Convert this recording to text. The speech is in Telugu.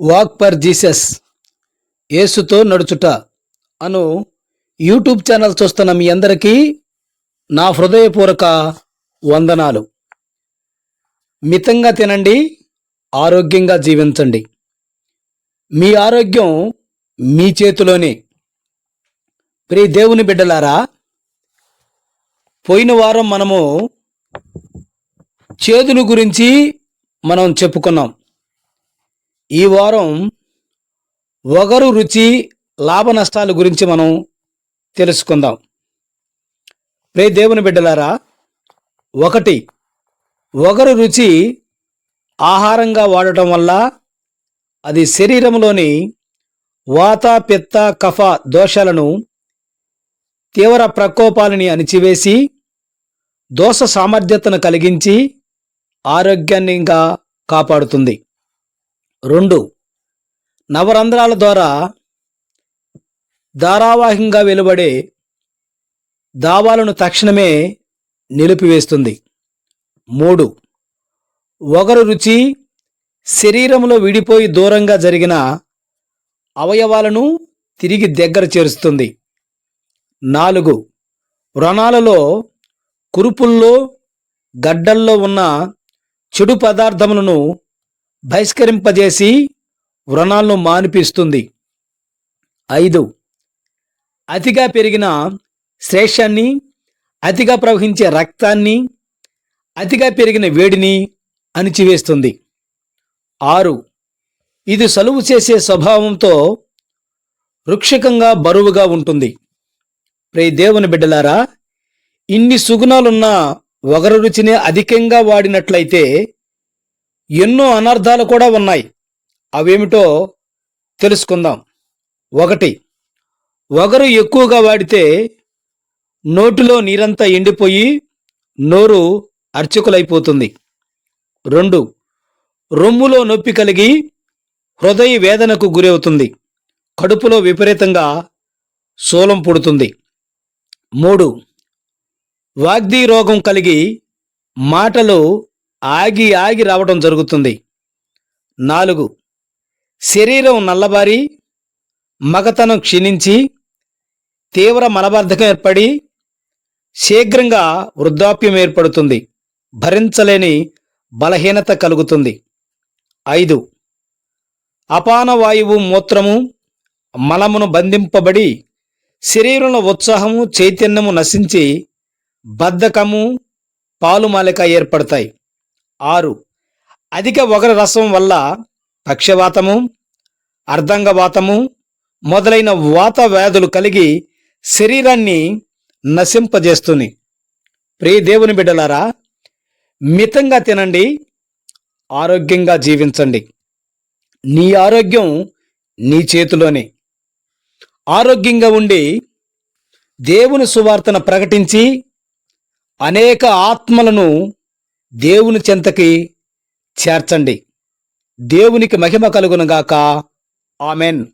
వాక్ ఫర్ జీసస్ యేసుతో నడుచుట అను యూట్యూబ్ ఛానల్ చూస్తున్న మీ అందరికీ నా హృదయపూర్వక వందనాలు. మితంగా తినండి ఆరోగ్యంగా జీవించండి. మీ ఆరోగ్యం మీ చేతిలోనే. ప్రియ దేవుని బిడ్డలారా పోయిన వారం మనము చేదుల గురించి మనం చెప్పుకున్నాం. ఈ వారం ఒగరు రుచి లాభ నష్టాల గురించి మనం తెలుసుకుందాం. రే దేవుని బిడ్డలారా ఒకటి ఒగరు రుచి ఆహారంగా వాడటం వల్ల అది శరీరంలోని వాత పిత్త కఫ దోషాలను తీవ్ర ప్రకోపాలని అణిచివేసి దోష సామర్థ్యతను కలిగించి ఆరోగ్యాన్ని ఇంకా కాపాడుతుంది. రెండు. నవరంధ్రాల ద్వారా ధారావాహికంగా వెలువడే దావాలను తక్షణమే నిలిపివేస్తుంది. మూడు. ఒగరు రుచి శరీరంలో విడిపోయి దూరంగా జరిగిన అవయవాలను తిరిగి దగ్గర చేరుస్తుంది. నాలుగు. వ్రణాలలో కురుపుల్లో గడ్డల్లో ఉన్న చెడు పదార్థములను బహిష్కరింపజేసి వ్రణాలను మానిపిస్తుంది. ఐదు. అతిగా పెరిగిన శ్రేషాన్ని అతిగా ప్రవహించే రక్తాన్ని అతిగా పెరిగిన వేడిని అణిచివేస్తుంది. ఆరు. ఇది సలువు చేసే స్వభావంతో వృక్షకంగా బరువుగా ఉంటుంది. ప్రే దేవుని బిడ్డలారా ఇన్ని సుగుణాలున్న ఒగరు రుచిని అధికంగా వాడినట్లయితే ఎన్నో అనర్థాలు కూడా ఉన్నాయి. అవేమిటో తెలుసుకుందాం. ఒకటి ఒగరు ఎక్కువగా వాడితే నోటిలో నీరంతా ఎండిపోయి నోరు అర్చకులైపోతుంది. రెండు రొమ్ములో నొప్పి కలిగి హృదయ వేదనకు గురవుతుంది. కడుపులో విపరీతంగా శూలం పుడుతుంది. మూడు వాగ్దీ రోగం కలిగి మాటలు ఆగి ఆగి రావడం జరుగుతుంది. నాలుగు శరీరం నల్లబారి మగతనం క్షీణించి తీవ్ర మలబద్ధకం ఏర్పడి శీఘ్రంగా వృద్ధాప్యం ఏర్పడుతుంది. భరించలేని బలహీనత కలుగుతుంది. ఐదు అపాన వాయువు మూత్రము మలమును బంధింపబడి శరీరంలో ఉత్సాహము చైతన్యము నశించి బద్ధకము పాలుమాలిక ఏర్పడతాయి. ఆరు. అధిక ఒగర రసం వల్ల పక్షవాతము అర్ధంగవాతము మొదలైన వాత వ్యాధులు కలిగి శరీరాన్ని నశింపజేస్తుంది. ప్రియ దేవుని బిడ్డలారా మితంగా తినండి ఆరోగ్యంగా జీవించండి. నీ ఆరోగ్యం నీ చేతిలోనే. ఆరోగ్యంగా ఉండి దేవుని సువార్తను ప్రకటించి అనేక ఆత్మలను దేవుని చెంతకి చేర్చండి. దేవునికి మహిమ కలుగునుగాక. ఆమెన్.